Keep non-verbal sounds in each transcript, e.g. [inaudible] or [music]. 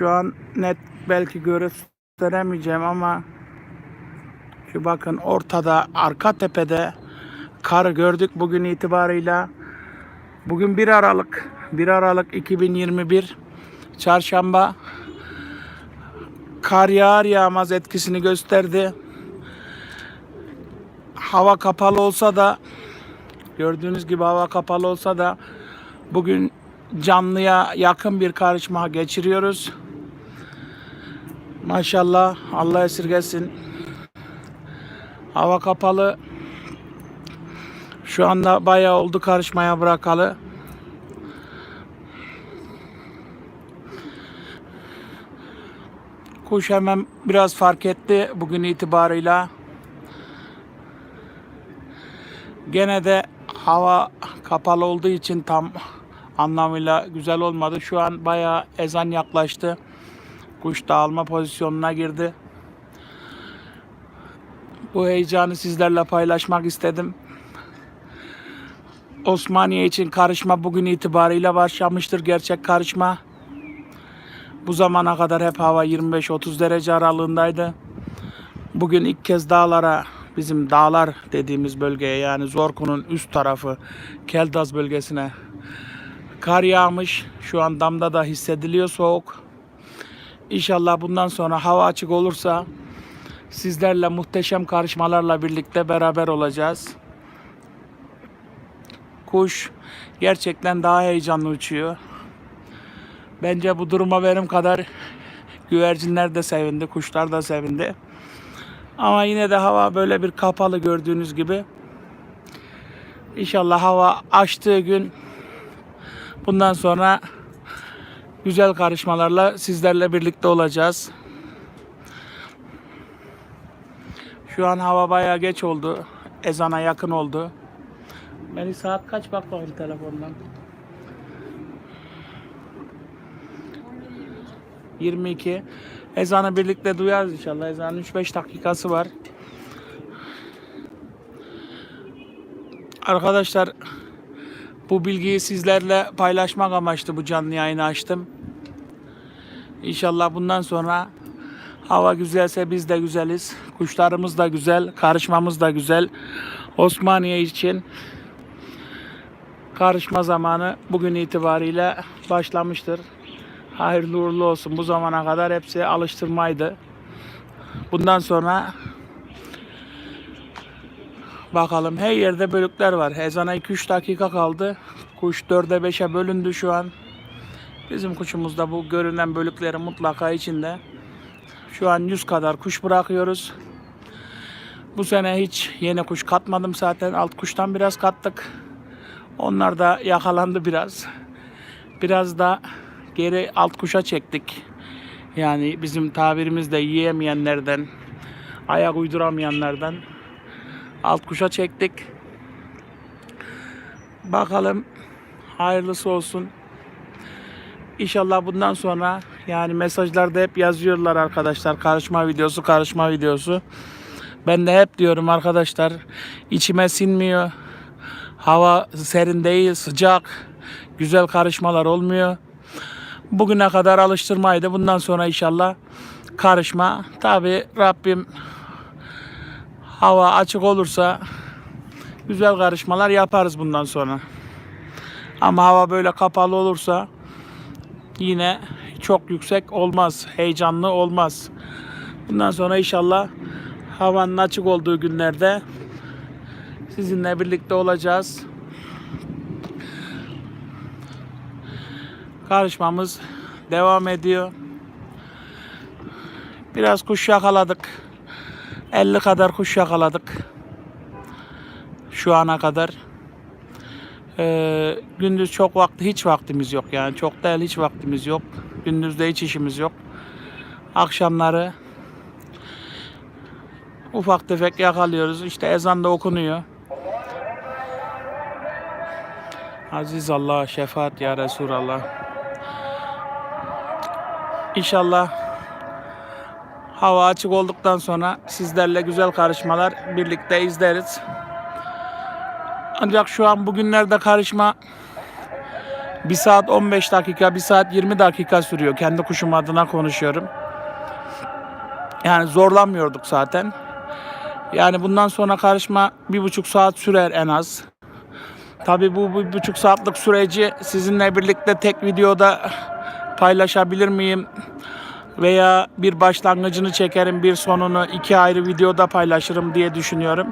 Şu an net belki gösteremeyeceğim ama şu bakın ortada arka tepede kar gördük bugün itibarıyla. Bugün 1 Aralık 1 Aralık 2021 Çarşamba kar yağar yağmaz etkisini gösterdi. Hava kapalı olsa da gördüğünüz gibi hava kapalı olsa da bugün canlıya yakın bir karışma geçiriyoruz. Maşallah Allah esirgesin. Hava kapalı. Şu anda bayağı oldu karışmaya bırakalı. Kuş hemen biraz fark etti bugün itibarıyla. Gene de hava kapalı olduğu için tam anlamıyla güzel olmadı. Şu an bayağı ezan yaklaştı. Kuş dağılma pozisyonuna girdi. Bu heyecanı sizlerle paylaşmak istedim. Osmaniye için karışma bugün itibariyle başlamıştır. Gerçek karışma. Bu zamana kadar hep hava 25-30 derece aralığındaydı. Bugün ilk kez dağlara, bizim dağlar dediğimiz bölgeye yani Zorku'nun üst tarafı Keldaz bölgesine kar yağmış. Şu an damda da hissediliyor soğuk. İnşallah bundan sonra hava açık olursa sizlerle muhteşem karışmalarla birlikte beraber olacağız. Kuş gerçekten daha heyecanlı uçuyor. Bence bu duruma benim kadar güvercinler de sevindi, kuşlar da sevindi. Ama yine de hava böyle bir kapalı gördüğünüz gibi. İnşallah hava açtığı gün bundan sonra güzel karışmalarla sizlerle birlikte olacağız. Şu an hava bayağı geç oldu. Ezana yakın oldu. Beni saat kaç bak bakayım telefondan. 22. Ezanı birlikte duyarız inşallah. Ezanın 3-5 dakikası var. Arkadaşlar bu bilgiyi sizlerle paylaşmak amaçlı bu canlı yayını açtım. İnşallah bundan sonra hava güzelse biz de güzeliz. Kuşlarımız da güzel, karışmamız da güzel. Osmaniye için karışma zamanı bugün itibariyle başlamıştır. Hayırlı uğurlu olsun. Bu zamana kadar hepsi alıştırmaydı. Bundan sonra bakalım her yerde bölükler var. Ezana 2-3 dakika kaldı. Kuş 4'e 5'e bölündü şu an. Bizim kuşumuzda bu görünen bölüklerin mutlaka içinde. Şu an 100 kadar kuş bırakıyoruz. Bu sene hiç yeni kuş katmadım zaten. Alt kuştan biraz kattık. Onlar da yakalandı biraz. Biraz da geri alt kuşa çektik. Yani bizim tabirimizde yiyemeyenlerden, ayak uyduramayanlardan alt kuşa çektik. Bakalım hayırlısı olsun. İnşallah bundan sonra yani mesajlarda hep yazıyorlar arkadaşlar karışma videosu karışma videosu. Ben de hep diyorum arkadaşlar içime sinmiyor. Hava serin değil sıcak. Güzel karışmalar olmuyor. Bugüne kadar alıştırmaydı. Bundan sonra inşallah karışma. Tabi Rabbim hava açık olursa güzel karışmalar yaparız bundan sonra. Ama hava böyle kapalı olursa yine çok yüksek olmaz. Heyecanlı olmaz. Bundan sonra inşallah havanın açık olduğu günlerde sizinle birlikte olacağız. Karışmamız devam ediyor. Biraz kuş yakaladık. 50 kadar kuş yakaladık. Şu ana kadar. Ee, gündüz çok vakti hiç vaktimiz yok yani çok değil hiç vaktimiz yok. Gündüzde hiç işimiz yok. Akşamları ufak tefek yakalıyoruz. İşte ezan da okunuyor. Aziz Allah, şefaat ya Resulallah. İnşallah hava açık olduktan sonra sizlerle güzel karışmalar birlikte izleriz. Ancak şu an bugünlerde karışma 1 saat 15 dakika, 1 saat 20 dakika sürüyor. Kendi kuşum adına konuşuyorum. Yani zorlanmıyorduk zaten. Yani bundan sonra karışma bir buçuk saat sürer en az. Tabi bu bir buçuk saatlik süreci sizinle birlikte tek videoda paylaşabilir miyim? Veya bir başlangıcını çekerim, bir sonunu iki ayrı videoda paylaşırım diye düşünüyorum.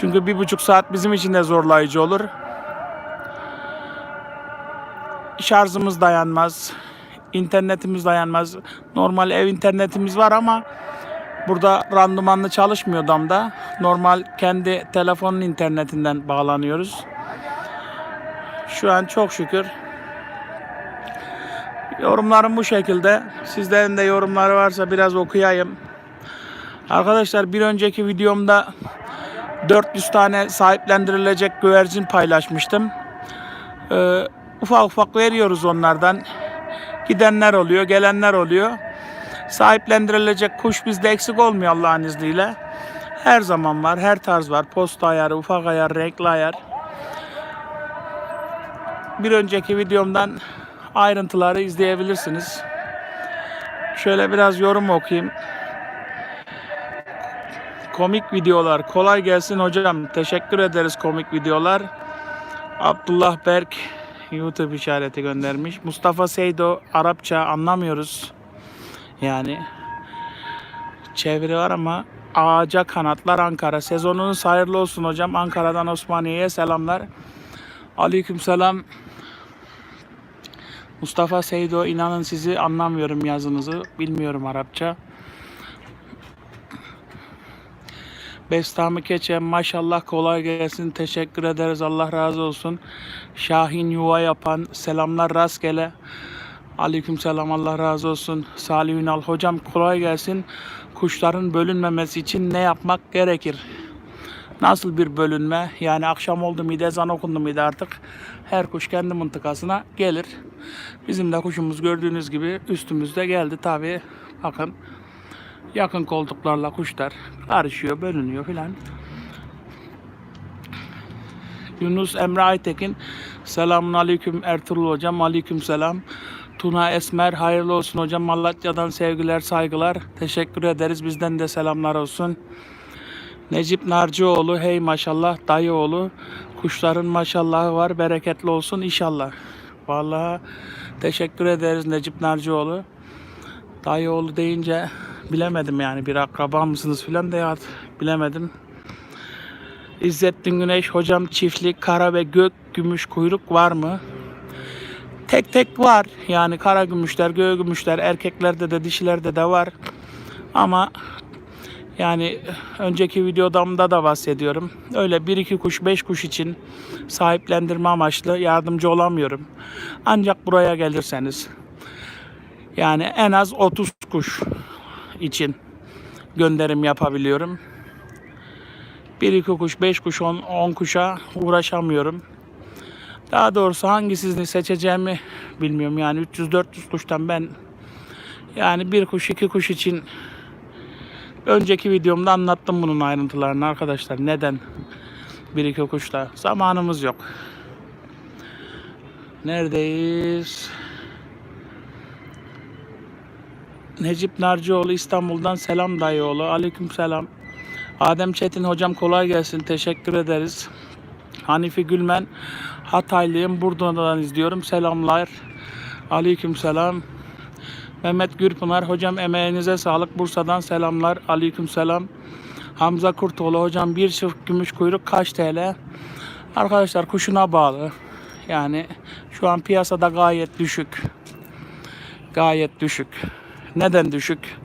Çünkü bir buçuk saat bizim için de zorlayıcı olur. Şarjımız dayanmaz, internetimiz dayanmaz. Normal ev internetimiz var ama burada randımanlı çalışmıyor damda. Normal kendi telefonun internetinden bağlanıyoruz. Şu an çok şükür. Yorumlarım bu şekilde. Sizlerin de yorumları varsa biraz okuyayım. Arkadaşlar bir önceki videomda 400 tane sahiplendirilecek güvercin paylaşmıştım. Ee, ufak ufak veriyoruz onlardan. Gidenler oluyor, gelenler oluyor. Sahiplendirilecek kuş bizde eksik olmuyor Allah'ın izniyle. Her zaman var, her tarz var. Posta ayarı, ufak ayar, renkli ayar. Bir önceki videomdan ayrıntıları izleyebilirsiniz. Şöyle biraz yorum okuyayım. Komik videolar. Kolay gelsin hocam. Teşekkür ederiz komik videolar. Abdullah Berk YouTube işareti göndermiş. Mustafa Seydo Arapça anlamıyoruz. Yani çeviri var ama ağaca kanatlar Ankara. Sezonunuz hayırlı olsun hocam. Ankara'dan Osmaniye'ye selamlar. Aleykümselam. Mustafa Seydo inanın sizi anlamıyorum yazınızı. Bilmiyorum Arapça. Bestami Keçen maşallah kolay gelsin. Teşekkür ederiz. Allah razı olsun. Şahin yuva yapan selamlar rastgele. Aleyküm selam Allah razı olsun. Salih Ünal hocam kolay gelsin. Kuşların bölünmemesi için ne yapmak gerekir? Nasıl bir bölünme? Yani akşam oldu muydu, ezan okundu muydu artık her kuş kendi mıntıkasına gelir. Bizim de kuşumuz gördüğünüz gibi üstümüzde geldi tabi. Bakın yakın koltuklarla kuşlar karışıyor, bölünüyor filan. Yunus Emre Aytekin selamun aleyküm Ertuğrul hocam aleyküm selam. Tuna Esmer hayırlı olsun hocam Malatya'dan sevgiler saygılar teşekkür ederiz bizden de selamlar olsun. Necip Narcıoğlu hey maşallah dayıoğlu kuşların maşallahı var bereketli olsun inşallah. Vallahi teşekkür ederiz Necip Narcıoğlu. Dayıoğlu deyince bilemedim yani bir akraba mısınız filan da ya bilemedim. İzzettin Güneş hocam çiftlik kara ve gök gümüş kuyruk var mı? Tek tek var yani kara gümüşler, gök gümüşler erkeklerde de dişilerde de var. Ama yani önceki videoda da bahsediyorum. Öyle bir iki kuş, beş kuş için sahiplendirme amaçlı yardımcı olamıyorum. Ancak buraya gelirseniz yani en az 30 kuş için gönderim yapabiliyorum. Bir iki kuş, beş kuş, on, on kuşa uğraşamıyorum. Daha doğrusu hangisini seçeceğimi bilmiyorum. Yani 300-400 kuştan ben yani bir kuş, iki kuş için önceki videomda anlattım bunun ayrıntılarını arkadaşlar. Neden bir iki kuşla? Zamanımız yok. Neredeyiz? Necip Narcıoğlu İstanbul'dan selam dayıoğlu. Aleyküm selam. Adem Çetin hocam kolay gelsin. Teşekkür ederiz. Hanifi Gülmen Hataylıyım. Buradan izliyorum. Selamlar. Aleyküm selam. Mehmet Gürpınar hocam emeğinize sağlık. Bursa'dan selamlar. Aleyküm selam. Hamza Kurtoğlu hocam bir çift gümüş kuyruk kaç TL? Arkadaşlar kuşuna bağlı. Yani şu an piyasada gayet düşük. Gayet düşük. Neden düşük?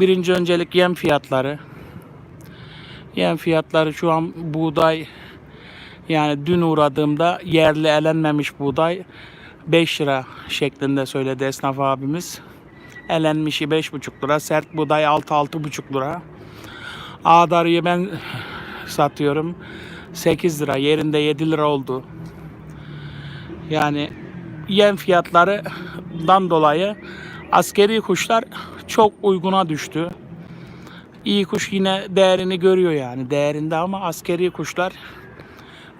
Birinci öncelik yem fiyatları. Yem fiyatları şu an buğday yani dün uğradığımda yerli elenmemiş buğday 5 lira şeklinde söyledi esnaf abimiz. Elenmişi 5,5 lira, sert buğday 6-6,5 lira. Ağdarıyı ben satıyorum 8 lira, yerinde 7 lira oldu. Yani yem fiyatlarından dolayı askeri kuşlar çok uyguna düştü. İyi kuş yine değerini görüyor yani değerinde ama askeri kuşlar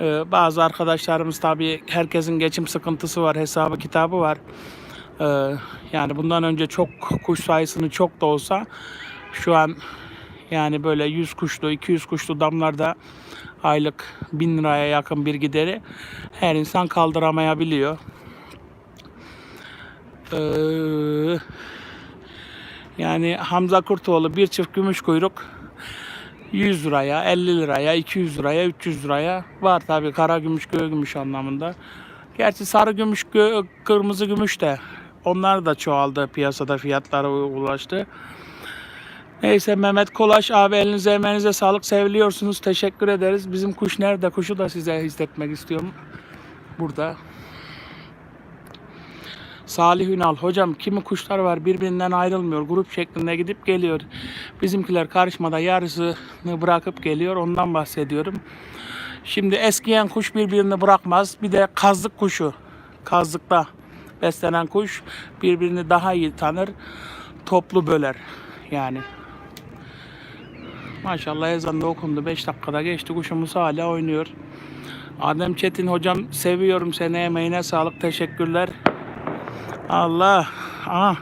Ee, bazı arkadaşlarımız tabii herkesin geçim sıkıntısı var, hesabı kitabı var. Ee, yani bundan önce çok kuş sayısını çok da olsa şu an yani böyle 100 kuşlu, 200 kuşlu damlarda aylık 1000 liraya yakın bir gideri her insan kaldıramayabiliyor. Ee, yani Hamza Kurtoğlu bir çift gümüş kuyruk 100 liraya, 50 liraya, 200 liraya, 300 liraya var tabi kara gümüş, göğe gümüş anlamında. Gerçi sarı gümüş, gö- kırmızı gümüş de onlar da çoğaldı piyasada fiyatlara ulaştı. Neyse Mehmet Kolaş abi elinize emeğinize sağlık seviliyorsunuz teşekkür ederiz. Bizim kuş nerede kuşu da size izletmek istiyorum burada. Salih Ünal hocam kimi kuşlar var birbirinden ayrılmıyor grup şeklinde gidip geliyor. Bizimkiler karışmada yarısını bırakıp geliyor ondan bahsediyorum. Şimdi eskiyen kuş birbirini bırakmaz. Bir de kazlık kuşu. Kazlıkta beslenen kuş birbirini daha iyi tanır. Toplu böler yani. Maşallah ezan da okundu. 5 dakikada geçti. Kuşumuz hala oynuyor. Adem Çetin hocam seviyorum seni. Emeğine sağlık. Teşekkürler. Allah. Aha.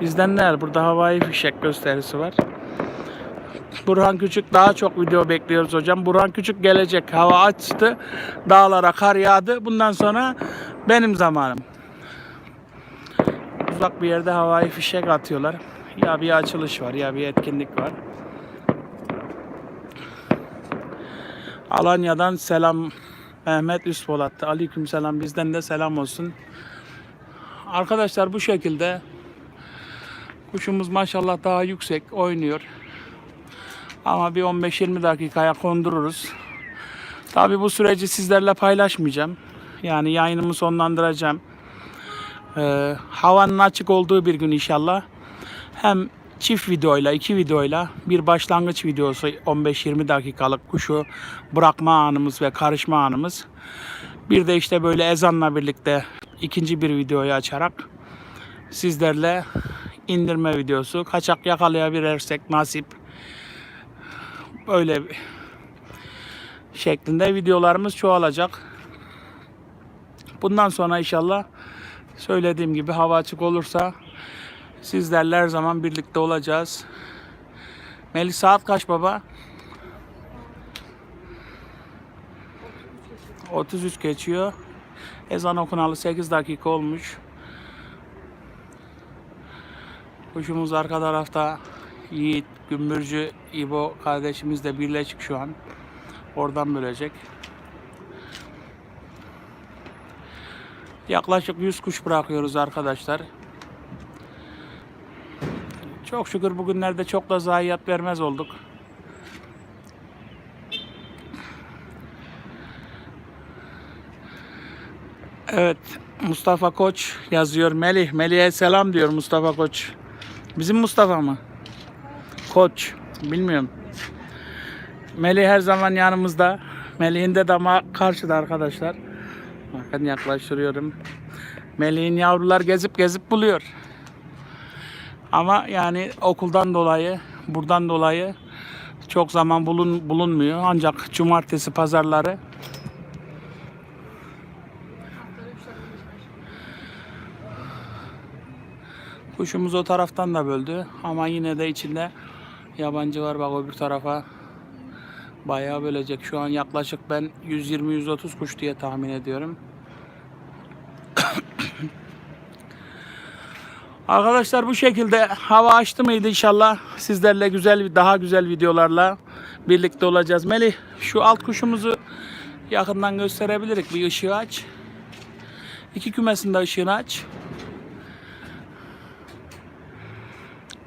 Bizden ne? Burada havai fişek gösterisi var. Burhan Küçük daha çok video bekliyoruz hocam. Burhan Küçük gelecek. Hava açtı. Dağlara kar yağdı. Bundan sonra benim zamanım. Uzak bir yerde havai fişek atıyorlar. Ya bir açılış var ya bir etkinlik var. Alanya'dan selam Mehmet Üspolat. Aleyküm selam bizden de selam olsun. Arkadaşlar bu şekilde kuşumuz maşallah daha yüksek oynuyor. Ama bir 15-20 dakikaya kondururuz. Tabi bu süreci sizlerle paylaşmayacağım. Yani yayınımı sonlandıracağım. Ee, havanın açık olduğu bir gün inşallah. Hem çift videoyla, iki videoyla bir başlangıç videosu 15-20 dakikalık kuşu bırakma anımız ve karışma anımız. Bir de işte böyle ezanla birlikte ikinci bir videoyu açarak sizlerle indirme videosu. Kaçak yakalayabilirsek nasip. Böyle şeklinde videolarımız çoğalacak. Bundan sonra inşallah söylediğim gibi hava açık olursa sizlerle her zaman birlikte olacağız. Melih saat kaç baba? 33 geçiyor. Ezan okunalı 8 dakika olmuş. Kuşumuz arka tarafta Yiğit, Gümbürcü, İbo kardeşimiz de birleşik şu an. Oradan bölecek. Yaklaşık 100 kuş bırakıyoruz arkadaşlar. Çok şükür bugünlerde çok da zayiat vermez olduk. Evet Mustafa Koç yazıyor. Melih. Melih'e selam diyor Mustafa Koç. Bizim Mustafa mı? Koç. Bilmiyorum. Melih her zaman yanımızda. Melih'in de dama karşıda arkadaşlar. Bakın yaklaştırıyorum. Melih'in yavrular gezip gezip buluyor. Ama yani okuldan dolayı, buradan dolayı çok zaman bulun, bulunmuyor. Ancak cumartesi, pazarları Kuşumuz o taraftan da böldü ama yine de içinde yabancı var bak öbür tarafa bayağı bölecek. Şu an yaklaşık ben 120-130 kuş diye tahmin ediyorum. [coughs] Arkadaşlar bu şekilde hava açtı mıydı inşallah sizlerle güzel daha güzel videolarla birlikte olacağız. Melih şu alt kuşumuzu yakından gösterebilirik. Bir ışığı aç. İki kümesinde ışığını aç.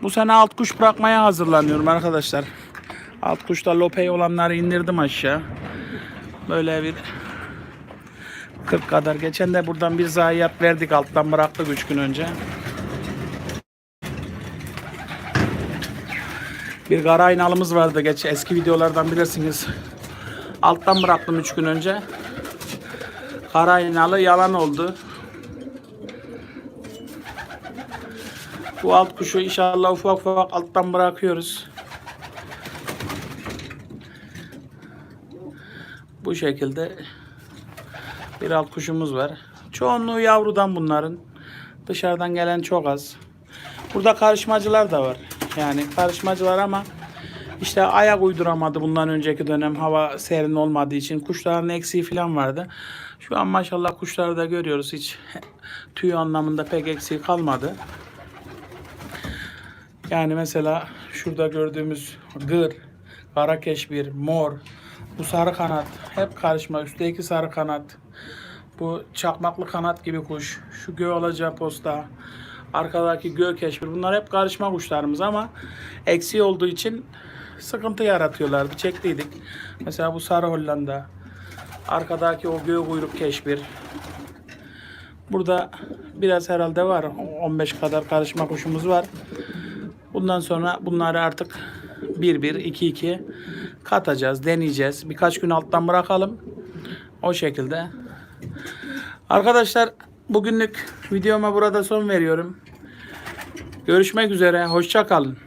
Bu sene alt kuş bırakmaya hazırlanıyorum arkadaşlar. Alt kuşta lopey olanları indirdim aşağı. Böyle bir 40 kadar. Geçen de buradan bir zayiat verdik alttan bıraktık 3 gün önce. Bir kara aynalımız vardı geç eski videolardan bilirsiniz. Alttan bıraktım 3 gün önce. Kara aynalı yalan oldu. Bu alt kuşu inşallah ufak ufak alttan bırakıyoruz. Bu şekilde bir alt kuşumuz var. Çoğunluğu yavrudan bunların. Dışarıdan gelen çok az. Burada karışmacılar da var. Yani karışmacılar ama işte ayak uyduramadı bundan önceki dönem hava serin olmadığı için kuşların eksiği falan vardı. Şu an maşallah kuşları da görüyoruz hiç tüy anlamında pek eksiği kalmadı. Yani mesela şurada gördüğümüz gır, kara keşbir, mor, bu sarı kanat hep karışma. Üstteki sarı kanat, bu çakmaklı kanat gibi kuş, şu göğe olacağı posta, arkadaki göğe keşbir bunlar hep karışma kuşlarımız ama eksiği olduğu için sıkıntı yaratıyorlardı. Çektiydik. Mesela bu sarı Hollanda, arkadaki o göğe kuyruk keşbir, Burada biraz herhalde var. 15 kadar karışma kuşumuz var. Bundan sonra bunları artık 1-1, 2-2 katacağız, deneyeceğiz. Birkaç gün alttan bırakalım. O şekilde. Arkadaşlar bugünlük videoma burada son veriyorum. Görüşmek üzere. Hoşça kalın.